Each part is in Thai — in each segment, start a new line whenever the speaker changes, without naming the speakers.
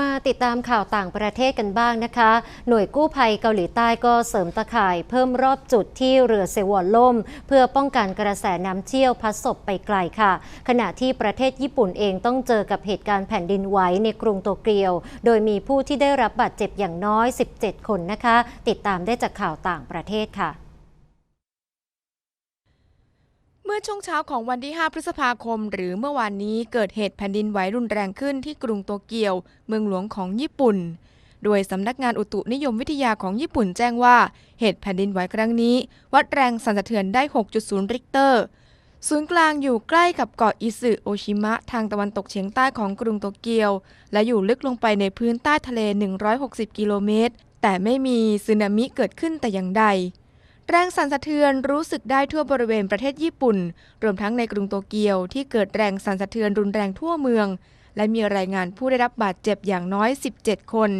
มาติดตามข่าวต่างประเทศกันบ้างนะคะ หน่วยกู้ภัยเกาหลีใต้ก็เสริมตะข่ายเพิ่มรอบจุดที่เรือเซวอนล่ม เพื่อป้องกันกระแสน้ำเชี่ยวพัดศพไปไกลค่ะ ขณะที่ประเทศญี่ปุ่นเองต้องเจอกับเหตุการณ์แผ่นดินไหวในกรุงโตเกียว โดยมีผู้ที่ได้รับบาดเจ็บอย่างน้อย 17 คนนะคะ ติดตามได้จากข่าวต่างประเทศค่ะ
เมื่อช่วงเช้าของวันที่ 5 พฤษภาคม หรือเมื่อวานนี้เกิดเหตุแผ่นดินไหวรุนแรงขึ้นที่กรุงโตเกียว เมืองหลวงของญี่ปุ่น โดยสำนักงานอุตุนิยมวิทยาของญี่ปุ่นแจ้งว่าเหตุแผ่นดินไหวครั้งนี้ วัดแรงสั่นสะเทือนได้ 6.0 ริกเตอร์ ศูนย์กลางอยู่ใกล้กับเกาะอิสึโอชิมะทางตะวันตกเฉียงใต้ของกรุงโตเกียว และอยู่ลึกลงไปในพื้นใต้ทะเล 160 กิโลเมตร แต่ไม่มีสึนามิเกิดขึ้นแต่อย่างใด แรงสั่นสะเทือนรู้สึกได้ทั่วบริเวณประเทศญี่ปุ่น รวมทั้งในกรุงโตเกียวที่เกิดแรงสั่นสะเทือนรุนแรงทั่วเมือง และมีรายงานผู้ได้รับบาดเจ็บอย่างน้อย 17 คน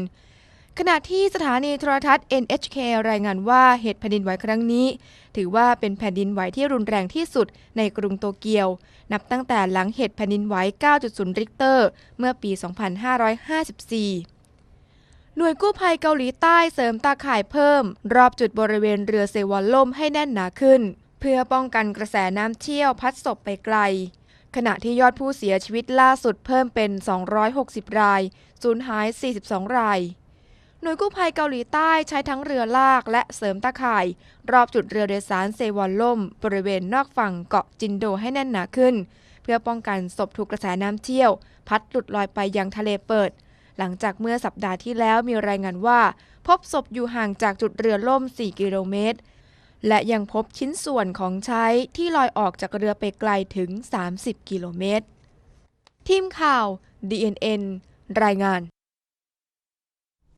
ขณะที่สถานีโทรทัศน์ NHK รายงานว่าเหตุแผ่นดินไหวครั้งนี้ ถือว่าเป็นแผ่นดินไหวที่รุนแรงที่สุดในกรุงโตเกียว นับตั้งแต่หลังเหตุแผ่นดินไหว 9.0 ริกเตอร์ เมื่อปี 2554 หน่วยกู้ภัยเกาหลีใต้เสริมตาข่ายเพิ่ม รอบจุดบริเวณเรือเซวอนล่มให้แน่นหนาขึ้น เพื่อป้องกันกระแสน้ำเชี่ยวพัดศพไปไกล ขณะที่ยอดผู้เสียชีวิตล่าสุดเพิ่มเป็น 260 ราย สูญหาย 42 ราย หน่วยกู้ภัยเกาหลีใต้ใช้ทั้งเรือลากและเสริมตาข่าย รอบจุดเรือโดยสารเซวอนล่ม บริเวณนอกฝั่งเกาะจินโดให้แน่นหนาขึ้น เพื่อป้องกันศพถูกกระแสน้ำเชี่ยว พัดหลุดลอยไปยังทะเลเปิด หลังจากเมื่อสัปดาห์ที่แล้วมีรายงานว่า พบศพอยู่ห่างจากจุดเรือล่ม 4 กิโลเมตร และยังพบชิ้นส่วนของใช้ที่ลอยออกจากเรือไปไกลถึง 30 กิโลเมตร ทีมข่าว DNN รายงาน